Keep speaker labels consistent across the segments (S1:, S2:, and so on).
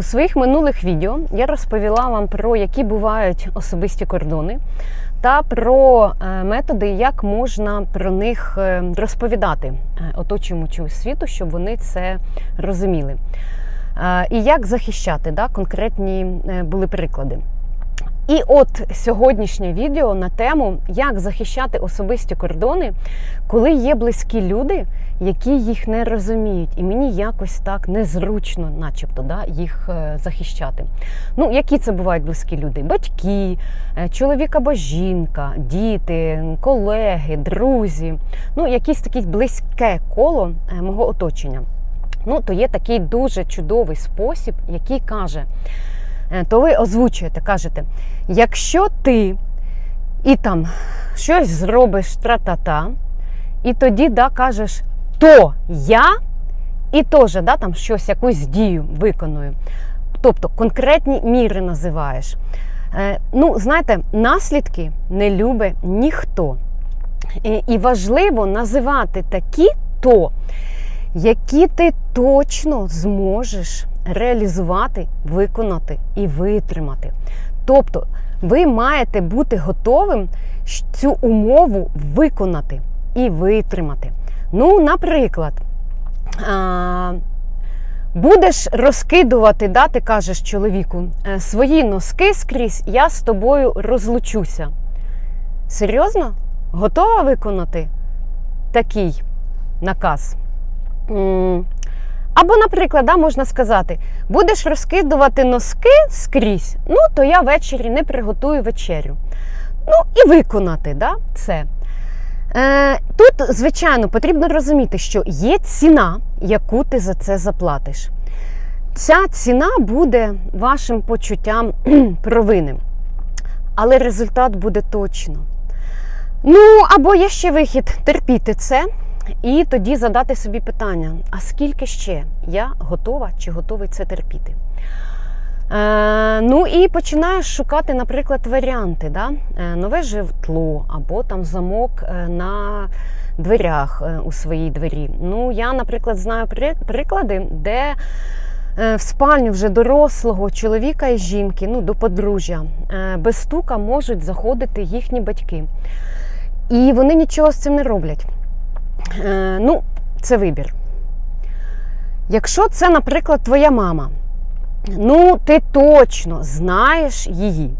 S1: У своїх минулих відео я розповіла вам про які бувають особисті кордони та про е, методи, як можна про них е, розповідати е, оточуючому світу, щоб вони це розуміли. І як захищати да, конкретні були приклади. І от сьогоднішнє відео на тему, як захищати особисті кордони, коли є близькі люди, які їх не розуміють, і мені якось так незручно, начебто, да, їх е, захищати. Ну, які це бувають близькі люди? Батьки, е, чоловік або жінка, діти, колеги, друзі, ну, якесь таке близьке коло е, мого оточення. Ну, то є такий дуже чудовий спосіб, який каже. Е, то ви озвучуєте, кажете, якщо ти і там щось зробиш тра-та-та, і тоді да, кажеш, то я і теж да, там щось, якусь дію виконую. Тобто конкретні міри називаєш. Е, ну, знаєте, наслідки не любить ніхто. І, і важливо називати такі то, які ти точно зможеш реалізувати, виконати і витримати. Тобто, ви маєте бути готовим цю умову виконати і витримати. Ну, наприклад, а, будеш розкидувати, да, ти кажеш чоловіку, «Е, свої носки скрізь, я з тобою розлучуся. Серйозно? Готова виконати такий наказ? Або, наприклад, да, можна сказати, будеш розкидувати носки скрізь, ну то я ввечері не приготую вечерю. Ну і виконати да, це. Е, Тут, звичайно, потрібно розуміти, що є ціна, яку ти за це заплатиш. Ця ціна буде вашим почуттям провини. Але результат буде точно. Ну, або є ще вихід терпіти це. І тоді задати собі питання: а скільки ще я готова чи готовий це терпіти? Е, ну і починаєш шукати, наприклад, варіанти, да? е, нове житло або там замок е, на дверях е, у своїй двері. Ну, я, наприклад, знаю при- приклади, де е, в спальню вже дорослого чоловіка і жінки, ну, до подружжя, е, без стука можуть заходити їхні батьки. І вони нічого з цим не роблять. Е, ну, це вибір. Якщо це, наприклад, твоя мама, ну, ти точно знаєш її.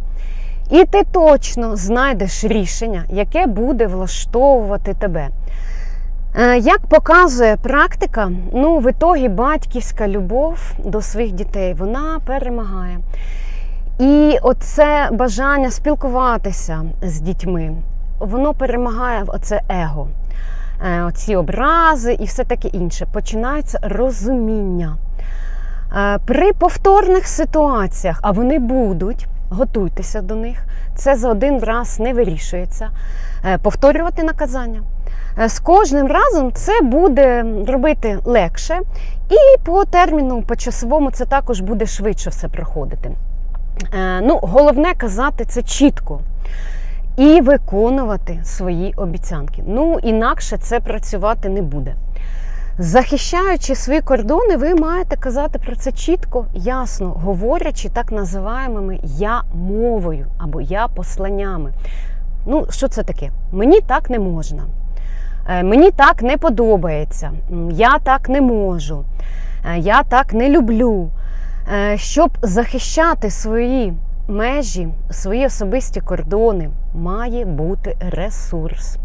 S1: І ти точно знайдеш рішення, яке буде влаштовувати тебе. Е, Як показує практика, ну, в ітогі батьківська любов до своїх дітей вона перемагає. І оце бажання спілкуватися з дітьми, воно перемагає оце его. Е, оці образи і все таке інше. Починається розуміння. Е, При повторних ситуаціях, а вони будуть, готуйтеся до них. Це за один раз не вирішується. Е, Повторювати наказання. З кожним разом це буде робити легше, і по терміну, по часовому, це також буде швидше все проходити. Ну, головне казати це чітко і виконувати свої обіцянки. Ну, інакше це працювати не буде. Захищаючи свої кордони, ви маєте казати про це чітко, ясно, говорячи так називаємими я мовою або я посланнями. Ну, що це таке? Мені так не можна. Е, Мені так не подобається. Я так не можу. Е, Я так не люблю. Е, Щоб захищати свої межі, свої особисті кордони, має бути ресурс.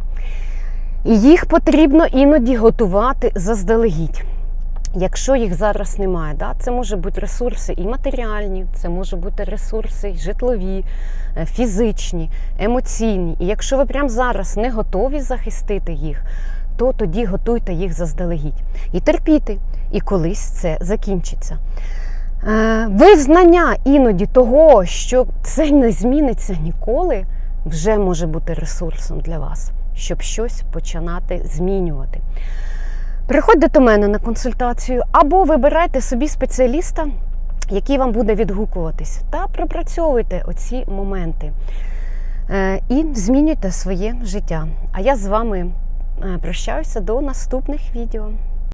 S1: І їх потрібно іноді готувати заздалегідь. Якщо їх зараз немає, да, це може бути ресурси і матеріальні, це може бути ресурси і житлові, е, фізичні, емоційні. І якщо ви прямо зараз не готові захистити їх, то тоді готуйте їх заздалегідь. І терпіти, і колись це закінчиться. Е, Визнання іноді того, що це не зміниться ніколи, вже може бути ресурсом для вас, щоб щось починати змінювати. Приходьте до мене на консультацію або вибирайте собі спеціаліста, який вам буде відгукуватись, та пропрацьовуйте оці моменти Е, і змінюйте своє життя. А я з вами е, прощаюся до наступних відео.